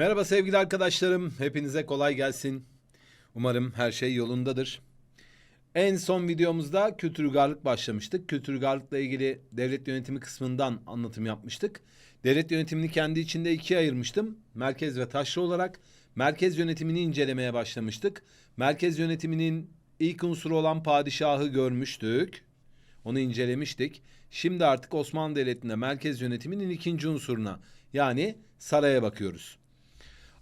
Merhaba sevgili arkadaşlarım. Hepinize kolay gelsin. Umarım her şey yolundadır. En son videomuzda kültür uygarlık başlamıştık. Kültür uygarlıkla ilgili devlet yönetimi kısmından anlatım yapmıştık. Devlet yönetimini kendi içinde ikiye ayırmıştım. Merkez ve taşra olarak. Merkez yönetimini incelemeye başlamıştık. Merkez yönetiminin ilk unsuru olan padişahı görmüştük. Onu incelemiştik. Şimdi artık Osmanlı Devleti'nde merkez yönetiminin ikinci unsuruna yani saraya bakıyoruz.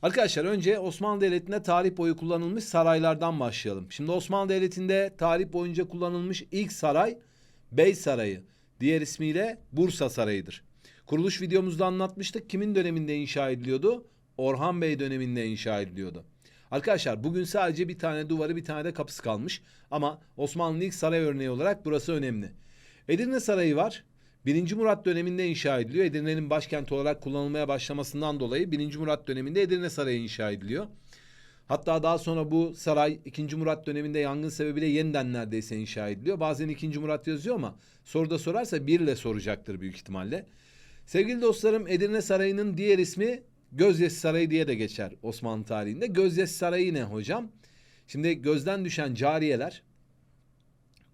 Arkadaşlar önce Osmanlı Devleti'nde tarih boyu kullanılmış saraylardan başlayalım. Şimdi Osmanlı Devleti'nde tarih boyunca kullanılmış ilk saray Bey Sarayı. Diğer ismiyle Bursa Sarayı'dır. Kuruluş videomuzda anlatmıştık. Kimin döneminde inşa ediliyordu? Orhan Bey döneminde inşa ediliyordu. Arkadaşlar bugün sadece bir tane duvarı bir tane de kapısı kalmış. Ama Osmanlı'nın ilk saray örneği olarak burası önemli. Edirne Sarayı var. 1. Murat döneminde inşa ediliyor. Edirne'nin başkenti olarak kullanılmaya başlamasından dolayı 1. Murat döneminde Edirne Sarayı inşa ediliyor. Hatta daha sonra bu saray 2. Murat döneminde yangın sebebiyle yeniden neredeyse inşa ediliyor. Bazen 2. Murat yazıyor ama soruda sorarsa 1 ile soracaktır büyük ihtimalle. Sevgili dostlarım Edirne Sarayı'nın diğer ismi Gözyesi Sarayı diye de geçer Osmanlı tarihinde. Gözyesi Sarayı ne hocam? Şimdi gözden düşen cariyeler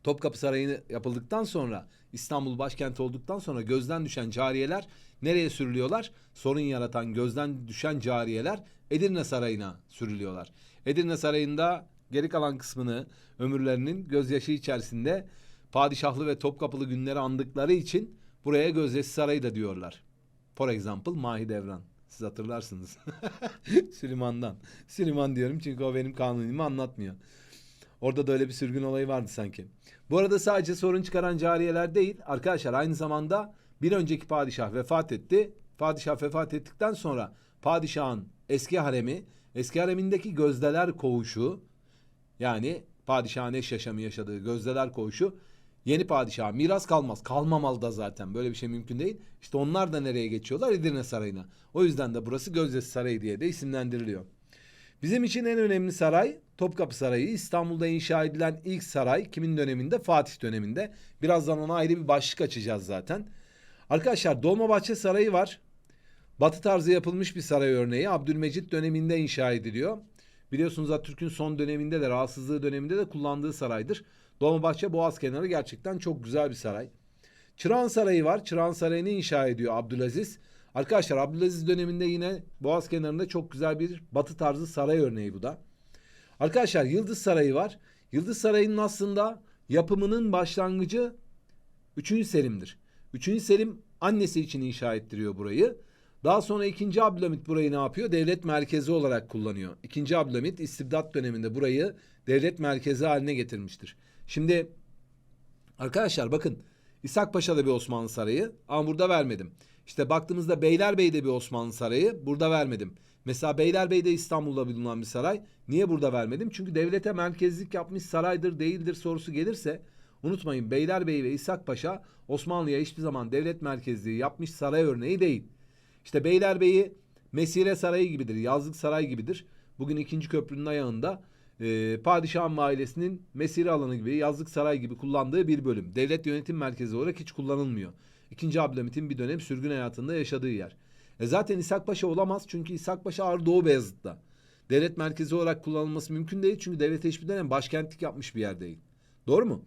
Topkapı Sarayı yapıldıktan sonra İstanbul başkenti olduktan sonra gözden düşen cariyeler nereye sürülüyorlar? Sorun yaratan gözden düşen cariyeler Edirne Sarayı'na sürülüyorlar. Edirne Sarayı'nda geri kalan kısmını ömürlerinin gözyaşı içerisinde padişahlı ve Topkapılı günleri andıkları için buraya Gözyaşı Sarayı da diyorlar. For example Mahidevran. Siz hatırlarsınız. Süleyman'dan. Süleyman diyorum çünkü o benim kanunimi anlatmıyor. Orada da öyle bir sürgün olayı vardı sanki. Bu arada sadece sorun çıkaran cariyeler değil. Arkadaşlar aynı zamanda bir önceki padişah vefat etti. Padişah vefat ettikten sonra padişahın eski haremi, eski haremindeki gözdeler koğuşu yani padişahın eş yaşamı yaşadığı gözdeler koğuşu yeni padişaha miras kalmaz. Kalmamalı da zaten. Böyle bir şey mümkün değil. İşte onlar da nereye geçiyorlar? Edirne Sarayı'na. O yüzden de burası Gözdesi Sarayı diye de isimlendiriliyor. Bizim için en önemli saray Topkapı Sarayı. İstanbul'da inşa edilen ilk saray kimin döneminde? Fatih döneminde. Birazdan ona ayrı bir başlık açacağız zaten. Arkadaşlar Dolmabahçe Sarayı var. Batı tarzı yapılmış bir saray örneği. Abdülmecit döneminde inşa ediliyor. Biliyorsunuz Atatürk'ün son döneminde de rahatsızlığı döneminde de kullandığı saraydır. Dolmabahçe Boğaz kenarı gerçekten çok güzel bir saray. Çırağan Sarayı var. Çırağan Sarayı'nı inşa ediyor Abdülaziz. Arkadaşlar Abdülaziz döneminde yine Boğaz kenarında çok güzel bir batı tarzı saray örneği bu da. Arkadaşlar Yıldız Sarayı var. Yıldız Sarayı'nın aslında yapımının başlangıcı 3. Selim'dir. 3. Selim annesi için inşa ettiriyor burayı. Daha sonra 2. Abdülhamit burayı ne yapıyor? Devlet merkezi olarak kullanıyor. 2. Abdülhamit istibdat döneminde burayı devlet merkezi haline getirmiştir. Şimdi arkadaşlar bakın İshak Paşa'da bir Osmanlı Sarayı ama burada vermedim. İşte baktığımızda Beylerbey'de bir Osmanlı Sarayı burada vermedim. Mesela Beylerbey'de İstanbul'da bulunan bir saray. Niye burada vermedim? Çünkü devlete merkezlik yapmış saraydır değildir sorusu gelirse unutmayın Beylerbey ve İshak Paşa Osmanlı'ya hiçbir zaman devlet merkezliği yapmış saray örneği değil. İşte Beylerbeyi Mesire Sarayı gibidir, Yazlık Saray gibidir. Bugün ikinci köprünün ayağında e, padişahın ailesinin mesire alanı gibi, yazlık saray gibi kullandığı bir bölüm. Devlet yönetim merkezi olarak hiç kullanılmıyor. İkinci Abdülhamit'in bir dönem sürgün hayatında yaşadığı yer. E zaten İshak Paşa olamaz çünkü İshak Paşa Ağrı Doğu Beyazıt'ta. Devlet merkezi olarak kullanılması mümkün değil çünkü devlet hiçbir dönem başkentlik yapmış bir yer değil. Doğru mu?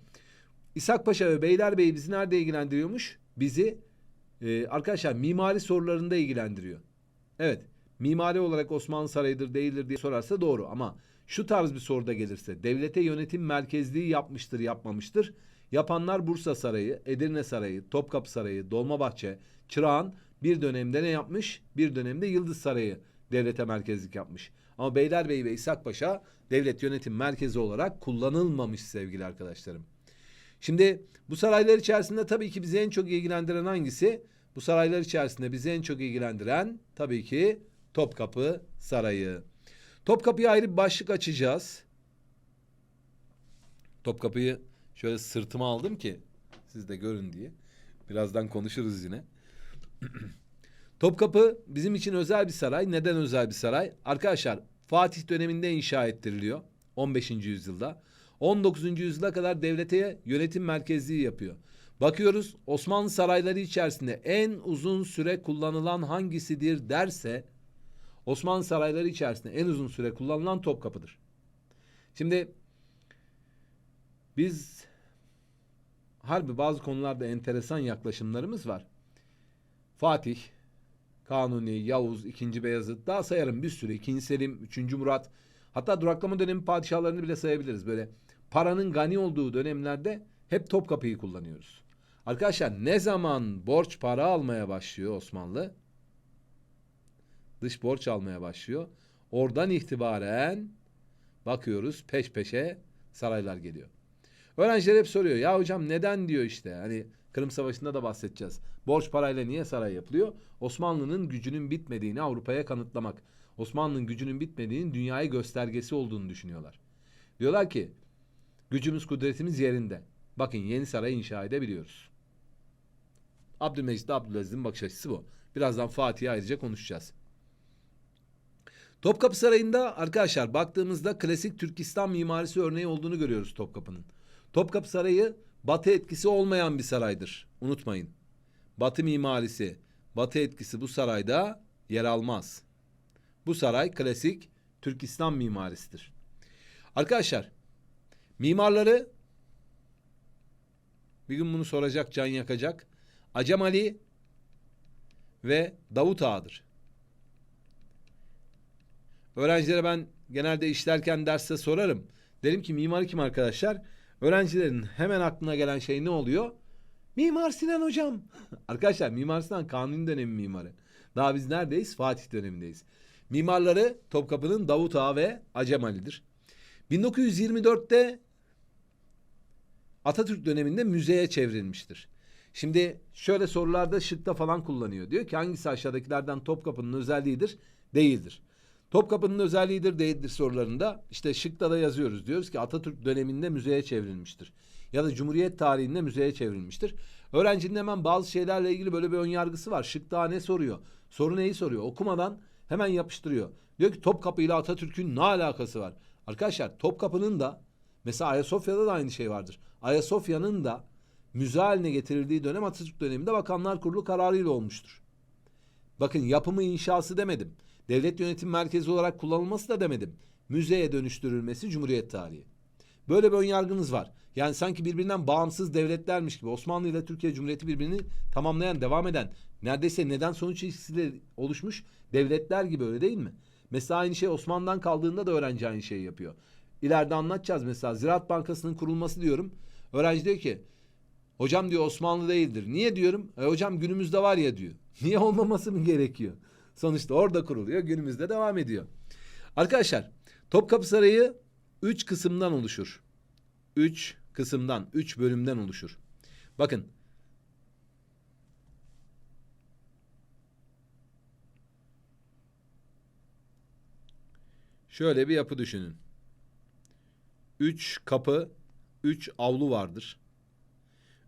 İshak Paşa ve Beylerbeyi bizi nerede ilgilendiriyormuş? Bizi e, arkadaşlar mimari sorularında ilgilendiriyor. Evet mimari olarak Osmanlı Sarayı'dır değildir diye sorarsa doğru ama şu tarz bir soruda gelirse devlete yönetim merkezliği yapmıştır yapmamıştır. Yapanlar Bursa Sarayı, Edirne Sarayı, Topkapı Sarayı, Dolmabahçe, Çırağan bir dönemde ne yapmış? Bir dönemde Yıldız Sarayı devlete merkezlik yapmış. Ama Beylerbeyi ve İshak Paşa devlet yönetim merkezi olarak kullanılmamış sevgili arkadaşlarım. Şimdi bu saraylar içerisinde tabii ki bizi en çok ilgilendiren hangisi? Bu saraylar içerisinde bizi en çok ilgilendiren tabii ki Topkapı Sarayı. Topkapı'ya ayrı bir başlık açacağız. Topkapı'yı şöyle sırtıma aldım ki siz de görün diye. Birazdan konuşuruz yine. Topkapı bizim için özel bir saray. Neden özel bir saray? Arkadaşlar Fatih döneminde inşa ettiriliyor. 15. yüzyılda. 19. yüzyıla kadar devlete yönetim merkezliği yapıyor. Bakıyoruz Osmanlı sarayları içerisinde en uzun süre kullanılan hangisidir derse Osmanlı sarayları içerisinde en uzun süre kullanılan Topkapı'dır. Şimdi biz harbi bazı konularda enteresan yaklaşımlarımız var. Fatih, Kanuni, Yavuz, II. Beyazıt daha sayarım bir sürü. II. Selim, III. Murat. Hatta duraklama dönemi padişahlarını bile sayabiliriz. Böyle paranın gani olduğu dönemlerde hep Topkapı'yı kullanıyoruz. Arkadaşlar ne zaman borç para almaya başlıyor Osmanlı? Dış borç almaya başlıyor. Oradan itibaren bakıyoruz peş peşe saraylar geliyor. Öğrenciler hep soruyor. Ya hocam neden diyor işte. Hani Kırım Savaşı'nda da bahsedeceğiz. Borç parayla niye saray yapılıyor? Osmanlı'nın gücünün bitmediğini Avrupa'ya kanıtlamak. Osmanlı'nın gücünün bitmediğinin dünyaya göstergesi olduğunu düşünüyorlar. Diyorlar ki gücümüz kudretimiz yerinde. Bakın yeni saray inşa edebiliyoruz. Abdülmecit Abdülaziz'in bakış açısı bu. Birazdan Fatih'e ayrıca konuşacağız. Topkapı Sarayı'nda arkadaşlar baktığımızda klasik Türkistan mimarisi örneği olduğunu görüyoruz Topkapı'nın. Topkapı Sarayı batı etkisi olmayan bir saraydır. Unutmayın. Batı mimarisi, batı etkisi bu sarayda yer almaz. Bu saray klasik Türkistan mimarisidir. Arkadaşlar mimarları bir gün bunu soracak, can yakacak. Acem Ali ve Davut Ağa'dır. Öğrencilere ben genelde işlerken derste sorarım. Derim ki mimarı kim arkadaşlar? Öğrencilerin hemen aklına gelen şey ne oluyor? Mimar Sinan hocam. arkadaşlar Mimar Sinan Kanuni dönemi mimarı. Daha biz neredeyiz? Fatih dönemindeyiz. Mimarları Topkapı'nın Davut Ağa ve Acem Ali'dir. 1924'te Atatürk döneminde müzeye çevrilmiştir. Şimdi şöyle sorularda şıkta falan kullanıyor. Diyor ki hangisi aşağıdakilerden Topkapı'nın özelliğidir? Değildir. Topkapı'nın özelliğidir değildir sorularında işte şıkta da yazıyoruz. Diyoruz ki Atatürk döneminde müzeye çevrilmiştir. Ya da Cumhuriyet tarihinde müzeye çevrilmiştir. Öğrencinin hemen bazı şeylerle ilgili böyle bir ön yargısı var. Şıkta ne soruyor? Soru neyi soruyor? Okumadan hemen yapıştırıyor. Diyor ki Topkapı ile Atatürk'ün ne alakası var? Arkadaşlar Topkapı'nın da mesela Ayasofya'da da aynı şey vardır. Ayasofya'nın da müze haline getirildiği dönem Atatürk döneminde Bakanlar Kurulu kararıyla olmuştur. Bakın yapımı inşası demedim. Devlet yönetim merkezi olarak kullanılması da demedim. Müzeye dönüştürülmesi Cumhuriyet tarihi. Böyle bir önyargınız var. Yani sanki birbirinden bağımsız devletlermiş gibi Osmanlı ile Türkiye Cumhuriyeti birbirini tamamlayan, devam eden, neredeyse neden sonuç ilişkisiyle oluşmuş devletler gibi öyle değil mi? Mesela aynı şey Osmanlı'dan kaldığında da öğrenci aynı şeyi yapıyor. İleride anlatacağız mesela Ziraat Bankası'nın kurulması diyorum. Öğrenci diyor ki hocam diyor Osmanlı değildir. Niye diyorum? E, hocam günümüzde var ya diyor. Niye olmaması mı gerekiyor? Sonuçta orada kuruluyor. Günümüzde devam ediyor. Arkadaşlar Topkapı Sarayı 3 kısımdan oluşur. 3 kısımdan, 3 bölümden oluşur. Bakın. Şöyle bir yapı düşünün. 3 kapı, 3 avlu vardır.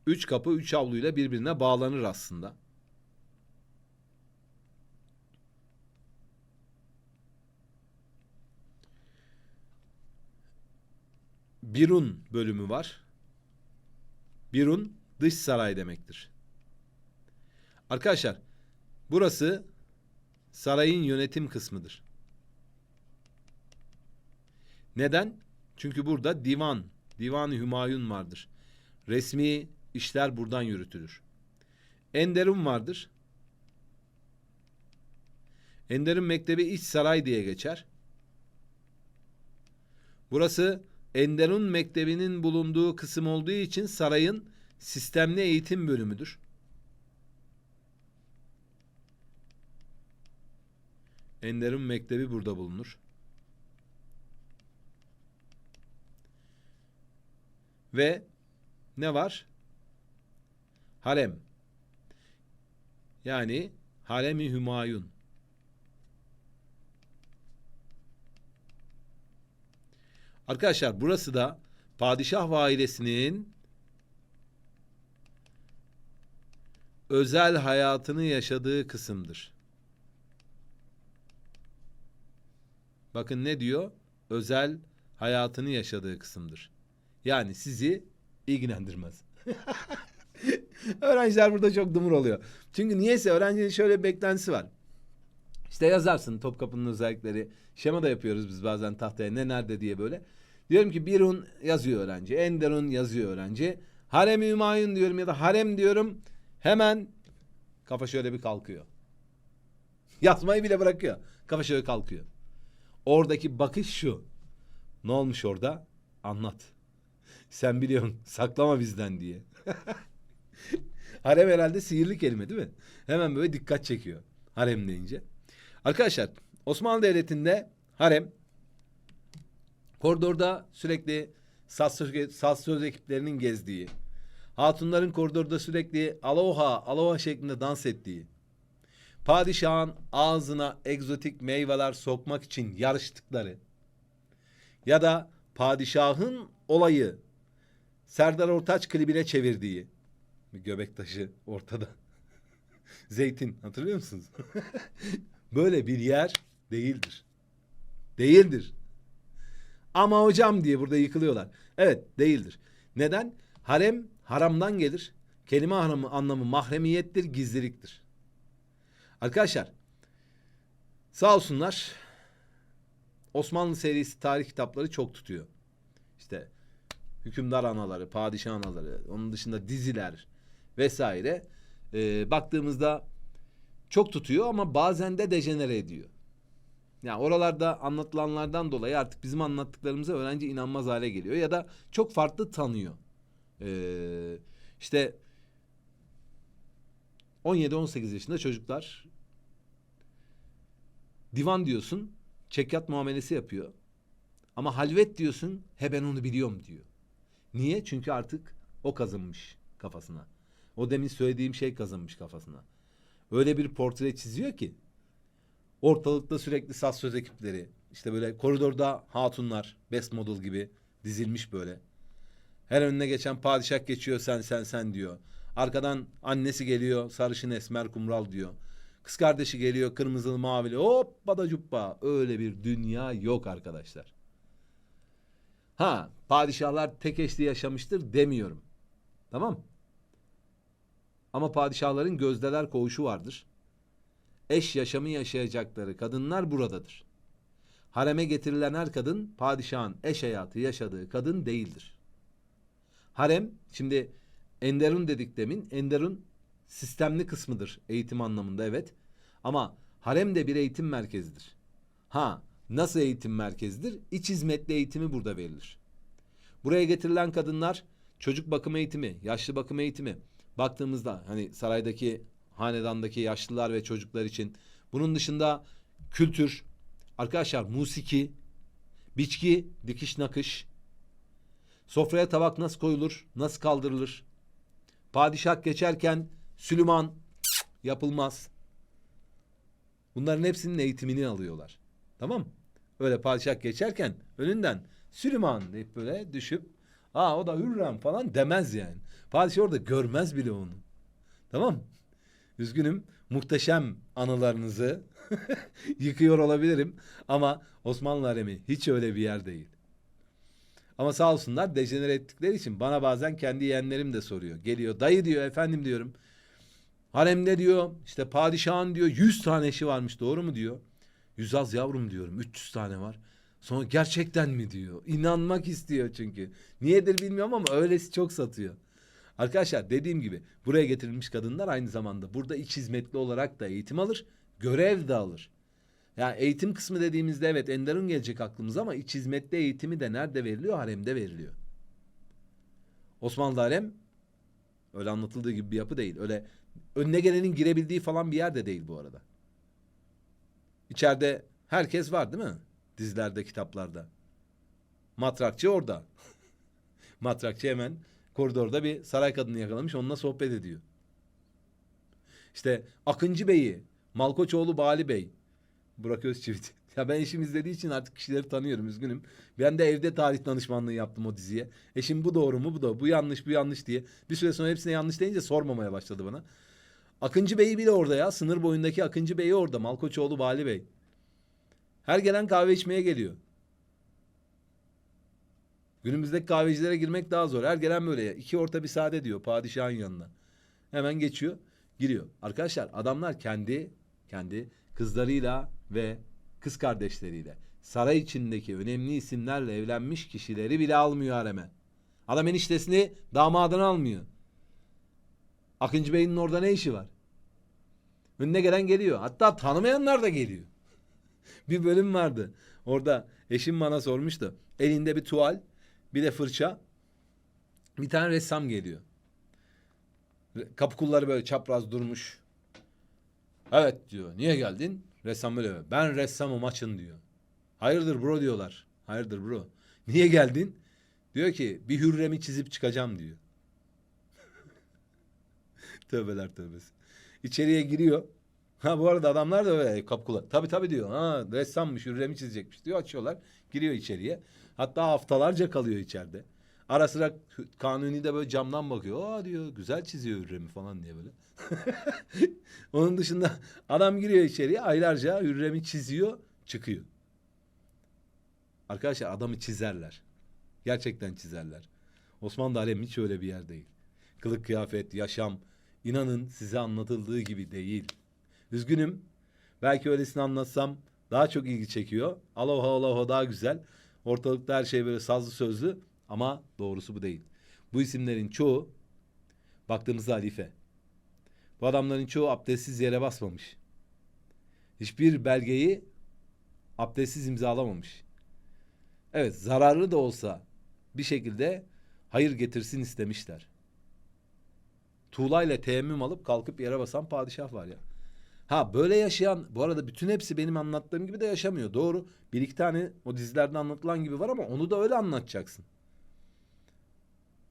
3 kapı, 3 avluyla birbirine bağlanır aslında. Birun bölümü var. Birun dış saray demektir. Arkadaşlar burası sarayın yönetim kısmıdır. Neden? Çünkü burada divan, divan-ı Hümayun vardır. Resmi işler buradan yürütülür. Enderun vardır. Enderun Mektebi İç Saray diye geçer. Burası Enderun Mektebi'nin bulunduğu kısım olduğu için sarayın sistemli eğitim bölümüdür. Enderun Mektebi burada bulunur. Ve ne var? Harem. Yani Harem-i Hümayun. Arkadaşlar burası da padişah ve ailesinin özel hayatını yaşadığı kısımdır. Bakın ne diyor? Özel hayatını yaşadığı kısımdır. Yani sizi ilgilendirmez. Öğrenciler burada çok dumur oluyor. Çünkü niyeyse öğrencinin şöyle bir beklentisi var. İşte yazarsın Topkapı'nın özellikleri. Şema da yapıyoruz biz bazen tahtaya ne nerede diye böyle. Diyorum ki Birun yazıyor öğrenci. Enderun yazıyor öğrenci. Harem-i Hümayun diyorum ya da harem diyorum. Hemen kafa şöyle bir kalkıyor. Yazmayı bile bırakıyor. Kafa şöyle kalkıyor. Oradaki bakış şu. Ne olmuş orada? Anlat. Sen biliyorsun. Saklama bizden diye. Harem herhalde sihirli kelime değil mi? Hemen böyle dikkat çekiyor. Harem deyince. Arkadaşlar Osmanlı Devleti'nde harem koridorda sürekli saz saz söz ekiplerinin gezdiği, hatunların koridorda sürekli aloha aloha şeklinde dans ettiği, padişahın ağzına egzotik meyveler sokmak için yarıştıkları ya da padişahın olayı Serdar Ortaç klibine çevirdiği göbek taşı ortada. Zeytin hatırlıyor musunuz? Böyle bir yer değildir. Değildir. Ama hocam diye burada yıkılıyorlar. Evet değildir. Neden? Harem haramdan gelir. Kelime haramı anlamı mahremiyettir, gizliliktir. Arkadaşlar sağ olsunlar Osmanlı serisi tarih kitapları çok tutuyor. İşte hükümdar anaları, padişah anaları, onun dışında diziler vesaire. Ee, baktığımızda çok tutuyor ama bazen de dejenere ediyor. Yani oralarda anlatılanlardan dolayı artık bizim anlattıklarımıza öğrenci inanmaz hale geliyor ya da çok farklı tanıyor. Ee, işte 17-18 yaşında çocuklar divan diyorsun, çekyat muamelesi yapıyor. Ama halvet diyorsun, he ben onu biliyorum diyor. Niye? Çünkü artık o kazınmış kafasına. O demin söylediğim şey kazınmış kafasına. Öyle bir portre çiziyor ki ortalıkta sürekli saz söz ekipleri işte böyle koridorda hatunlar best model gibi dizilmiş böyle. Her önüne geçen padişah geçiyor sen sen sen diyor. Arkadan annesi geliyor sarışın esmer kumral diyor. Kız kardeşi geliyor kırmızılı mavili hop bada cuppa. Öyle bir dünya yok arkadaşlar. Ha padişahlar tek eşli yaşamıştır demiyorum. Tamam Ama padişahların gözdeler koğuşu vardır. Eş yaşamı yaşayacakları kadınlar buradadır. Hareme getirilen her kadın padişahın eş hayatı yaşadığı kadın değildir. Harem şimdi Enderun dedik demin. Enderun sistemli kısmıdır eğitim anlamında evet. Ama harem de bir eğitim merkezidir. Ha nasıl eğitim merkezidir? İç hizmetli eğitimi burada verilir. Buraya getirilen kadınlar çocuk bakım eğitimi, yaşlı bakım eğitimi. Baktığımızda hani saraydaki hanedandaki yaşlılar ve çocuklar için. Bunun dışında kültür, arkadaşlar musiki, biçki, dikiş nakış, sofraya tabak nasıl koyulur, nasıl kaldırılır, padişah geçerken Süleyman yapılmaz. Bunların hepsinin eğitimini alıyorlar. Tamam? Öyle padişah geçerken önünden Süleyman deyip böyle düşüp aa o da Hürrem falan demez yani. Padişah orada görmez bile onu. Tamam? Üzgünüm. Muhteşem anılarınızı yıkıyor olabilirim. Ama Osmanlı haremi hiç öyle bir yer değil. Ama sağ olsunlar dejenere ettikleri için bana bazen kendi yeğenlerim de soruyor. Geliyor dayı diyor efendim diyorum. Haremde diyor işte padişahın diyor 100 tane eşi varmış doğru mu diyor. Yüz az yavrum diyorum 300 tane var. Sonra gerçekten mi diyor. İnanmak istiyor çünkü. Niyedir bilmiyorum ama öylesi çok satıyor. Arkadaşlar dediğim gibi buraya getirilmiş kadınlar aynı zamanda burada iç hizmetli olarak da eğitim alır, görev de alır. Yani eğitim kısmı dediğimizde evet Enderun gelecek aklımıza ama iç hizmetli eğitimi de nerede veriliyor? Haremde veriliyor. Osmanlı harem öyle anlatıldığı gibi bir yapı değil. Öyle önüne gelenin girebildiği falan bir yer de değil bu arada. İçeride herkes var değil mi? Dizilerde, kitaplarda. Matrakçı orada. Matrakçı hemen koridorda bir saray kadını yakalamış onunla sohbet ediyor. İşte Akıncı Bey'i, Malkoçoğlu Bali Bey, Burak Özçivit. Ya ben eşim izlediği için artık kişileri tanıyorum üzgünüm. Ben de evde tarih danışmanlığı yaptım o diziye. Eşim bu doğru mu bu da bu yanlış bu yanlış diye. Bir süre sonra hepsine yanlış deyince sormamaya başladı bana. Akıncı Bey'i bile orada ya. Sınır boyundaki Akıncı Bey'i orada. Malkoçoğlu Bali Bey. Her gelen kahve içmeye geliyor. Günümüzdeki kahvecilere girmek daha zor. Her gelen böyle ya. İki orta bir sade diyor padişahın yanına. Hemen geçiyor, giriyor. Arkadaşlar adamlar kendi kendi kızlarıyla ve kız kardeşleriyle saray içindeki önemli isimlerle evlenmiş kişileri bile almıyor hareme. Adam eniştesini damadını almıyor. Akıncı Bey'in orada ne işi var? Önüne gelen geliyor. Hatta tanımayanlar da geliyor. bir bölüm vardı. Orada eşim bana sormuştu. Elinde bir tuval, bir de fırça. Bir tane ressam geliyor. Kapı kulları böyle çapraz durmuş. Evet diyor. Niye geldin? Ressam böyle. Ben ressamım açın diyor. Hayırdır bro diyorlar. Hayırdır bro. Niye geldin? Diyor ki bir hürremi çizip çıkacağım diyor. Tövbeler tövbesi. İçeriye giriyor. Ha bu arada adamlar da öyle kapkula. Tabii tabii diyor. Ha ressammış, hürremi çizecekmiş diyor. Açıyorlar. Giriyor içeriye. Hatta haftalarca kalıyor içeride. Ara sıra Kanuni de böyle camdan bakıyor. Aa diyor güzel çiziyor hürremi falan diye böyle. Onun dışında adam giriyor içeriye aylarca hürremi çiziyor, çıkıyor. Arkadaşlar adamı çizerler. Gerçekten çizerler. Osmanlı alemi hiç öyle bir yer değil. Kılık kıyafet, yaşam inanın size anlatıldığı gibi değil. Üzgünüm. Belki öylesini anlatsam daha çok ilgi çekiyor. Aloha aloha daha güzel. Ortalıkta her şey böyle sazlı sözlü ama doğrusu bu değil. Bu isimlerin çoğu baktığımızda halife. Bu adamların çoğu abdestsiz yere basmamış. Hiçbir belgeyi abdestsiz imzalamamış. Evet zararlı da olsa bir şekilde hayır getirsin istemişler. Tuğlayla teyemmüm alıp kalkıp yere basan padişah var ya. Ha böyle yaşayan bu arada bütün hepsi benim anlattığım gibi de yaşamıyor. Doğru. Bir iki tane o dizilerde anlatılan gibi var ama onu da öyle anlatacaksın.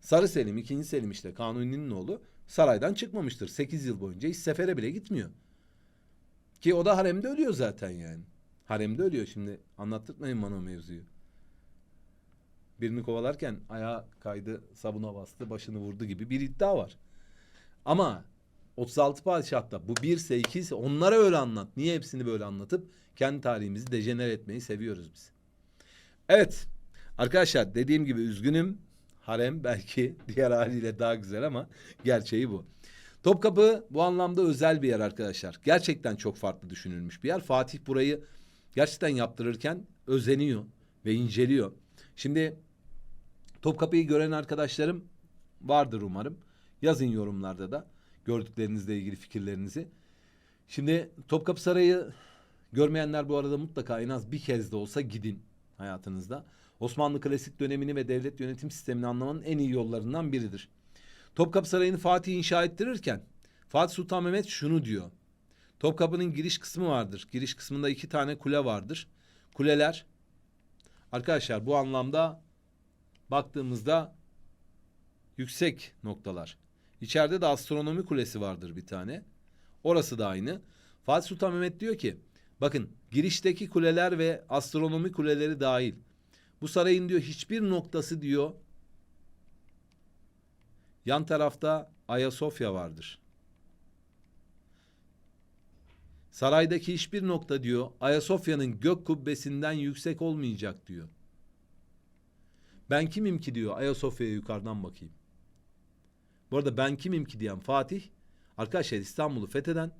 Sarı Selim, ikinci Selim işte Kanuni'nin oğlu saraydan çıkmamıştır. Sekiz yıl boyunca hiç sefere bile gitmiyor. Ki o da haremde ölüyor zaten yani. Haremde ölüyor şimdi. Anlattırmayın bana o mevzuyu. Birini kovalarken ayağa kaydı, sabuna bastı, başını vurdu gibi bir iddia var. Ama 36 padişahta bu birse ikiyse onlara öyle anlat. Niye hepsini böyle anlatıp kendi tarihimizi dejener etmeyi seviyoruz biz. Evet arkadaşlar dediğim gibi üzgünüm. Harem belki diğer haliyle daha güzel ama gerçeği bu. Topkapı bu anlamda özel bir yer arkadaşlar. Gerçekten çok farklı düşünülmüş bir yer. Fatih burayı gerçekten yaptırırken özeniyor ve inceliyor. Şimdi Topkapı'yı gören arkadaşlarım vardır umarım. Yazın yorumlarda da gördüklerinizle ilgili fikirlerinizi. Şimdi Topkapı Sarayı görmeyenler bu arada mutlaka en az bir kez de olsa gidin hayatınızda. Osmanlı klasik dönemini ve devlet yönetim sistemini anlamanın en iyi yollarından biridir. Topkapı Sarayı'nı Fatih inşa ettirirken Fatih Sultan Mehmet şunu diyor. Topkapı'nın giriş kısmı vardır. Giriş kısmında iki tane kule vardır. Kuleler arkadaşlar bu anlamda baktığımızda yüksek noktalar. İçeride de astronomi kulesi vardır bir tane. Orası da aynı. Fatih Sultan Mehmet diyor ki bakın girişteki kuleler ve astronomi kuleleri dahil. Bu sarayın diyor hiçbir noktası diyor yan tarafta Ayasofya vardır. Saraydaki hiçbir nokta diyor Ayasofya'nın gök kubbesinden yüksek olmayacak diyor. Ben kimim ki diyor Ayasofya'ya yukarıdan bakayım. Bu arada ben kimim ki diyen Fatih arkadaşlar İstanbul'u fetheden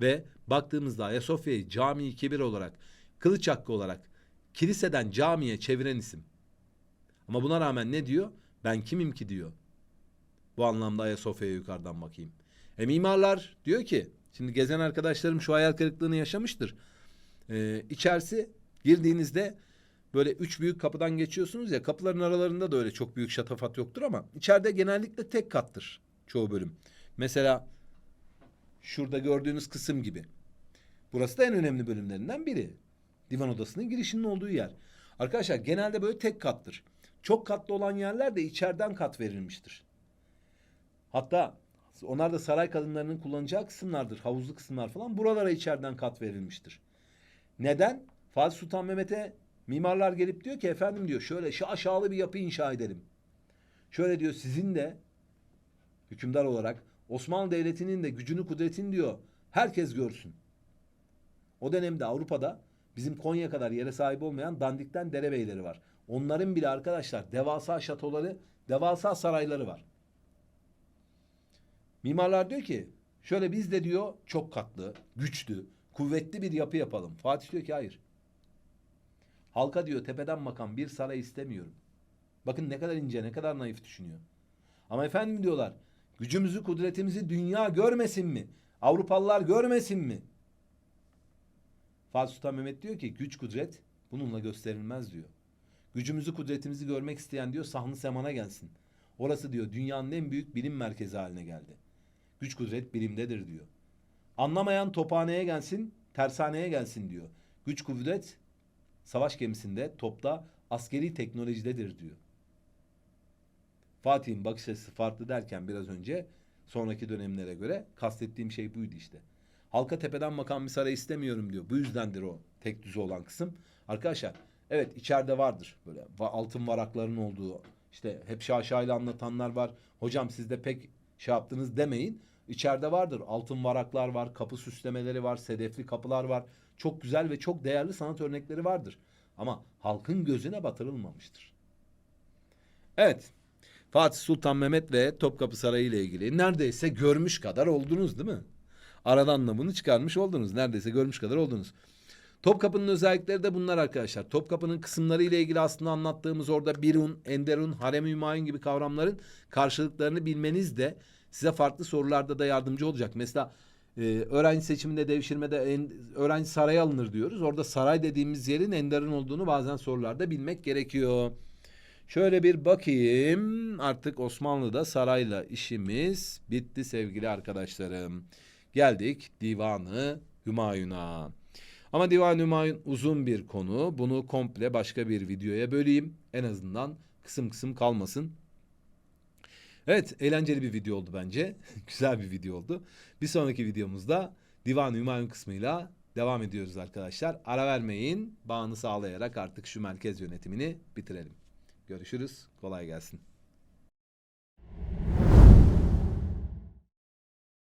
ve baktığımızda Ayasofya'yı cami kebir olarak kılıç hakkı olarak kiliseden camiye çeviren isim. Ama buna rağmen ne diyor? Ben kimim ki diyor. Bu anlamda Ayasofya'ya yukarıdan bakayım. E mimarlar diyor ki şimdi gezen arkadaşlarım şu hayal kırıklığını yaşamıştır. Ee, içerisi girdiğinizde böyle üç büyük kapıdan geçiyorsunuz ya kapıların aralarında da öyle çok büyük şatafat yoktur ama içeride genellikle tek kattır çoğu bölüm. Mesela şurada gördüğünüz kısım gibi. Burası da en önemli bölümlerinden biri. Divan odasının girişinin olduğu yer. Arkadaşlar genelde böyle tek kattır. Çok katlı olan yerler de içeriden kat verilmiştir. Hatta onlar da saray kadınlarının kullanacağı kısımlardır. Havuzlu kısımlar falan. Buralara içeriden kat verilmiştir. Neden? Fatih Sultan Mehmet'e mimarlar gelip diyor ki efendim diyor şöyle şaşalı bir yapı inşa edelim. Şöyle diyor sizin de hükümdar olarak Osmanlı Devleti'nin de gücünü kudretini diyor herkes görsün. O dönemde Avrupa'da bizim Konya kadar yere sahip olmayan dandikten derebeyleri var. Onların bile arkadaşlar devasa şatoları, devasa sarayları var. Mimarlar diyor ki şöyle biz de diyor çok katlı, güçlü, kuvvetli bir yapı yapalım. Fatih diyor ki hayır. Halka diyor tepeden bakan bir saray istemiyorum. Bakın ne kadar ince, ne kadar naif düşünüyor. Ama efendim diyorlar, gücümüzü, kudretimizi dünya görmesin mi? Avrupalılar görmesin mi? Fatih Sultan Mehmet diyor ki güç kudret bununla gösterilmez diyor. Gücümüzü, kudretimizi görmek isteyen diyor sahne semana gelsin. Orası diyor dünyanın en büyük bilim merkezi haline geldi. Güç kudret bilimdedir diyor. Anlamayan tophaneye gelsin, tersaneye gelsin diyor. Güç kudret savaş gemisinde, topta, askeri teknolojidedir diyor. Fatih'in bakış açısı farklı derken biraz önce sonraki dönemlere göre kastettiğim şey buydu işte. Halka tepeden bakan bir saray istemiyorum diyor. Bu yüzdendir o tek düze olan kısım. Arkadaşlar evet içeride vardır böyle altın varakların olduğu işte hep şaşayla anlatanlar var. Hocam siz de pek şey yaptınız demeyin. İçeride vardır. Altın varaklar var, kapı süslemeleri var, sedefli kapılar var. Çok güzel ve çok değerli sanat örnekleri vardır. Ama halkın gözüne batırılmamıştır. Evet. Fatih Sultan Mehmet ve Topkapı Sarayı ile ilgili neredeyse görmüş kadar oldunuz değil mi? Aradan da bunu çıkarmış oldunuz. Neredeyse görmüş kadar oldunuz. Topkapı'nın özellikleri de bunlar arkadaşlar. Topkapı'nın kısımları ile ilgili aslında anlattığımız orada Birun, Enderun, Harem-i Hümayun gibi kavramların karşılıklarını bilmeniz de size farklı sorularda da yardımcı olacak. Mesela e, öğrenci seçiminde devşirmede en, öğrenci saraya alınır diyoruz. Orada saray dediğimiz yerin Enderun olduğunu bazen sorularda bilmek gerekiyor. Şöyle bir bakayım. Artık Osmanlı'da sarayla işimiz bitti sevgili arkadaşlarım. Geldik Divanı Hümayun'a. Ama Divan-ı Hümayun uzun bir konu. Bunu komple başka bir videoya böleyim. En azından kısım kısım kalmasın. Evet, eğlenceli bir video oldu bence. Güzel bir video oldu. Bir sonraki videomuzda Divan-ı Hümayun kısmıyla devam ediyoruz arkadaşlar. Ara vermeyin. Bağını sağlayarak artık şu merkez yönetimini bitirelim. Görüşürüz. Kolay gelsin.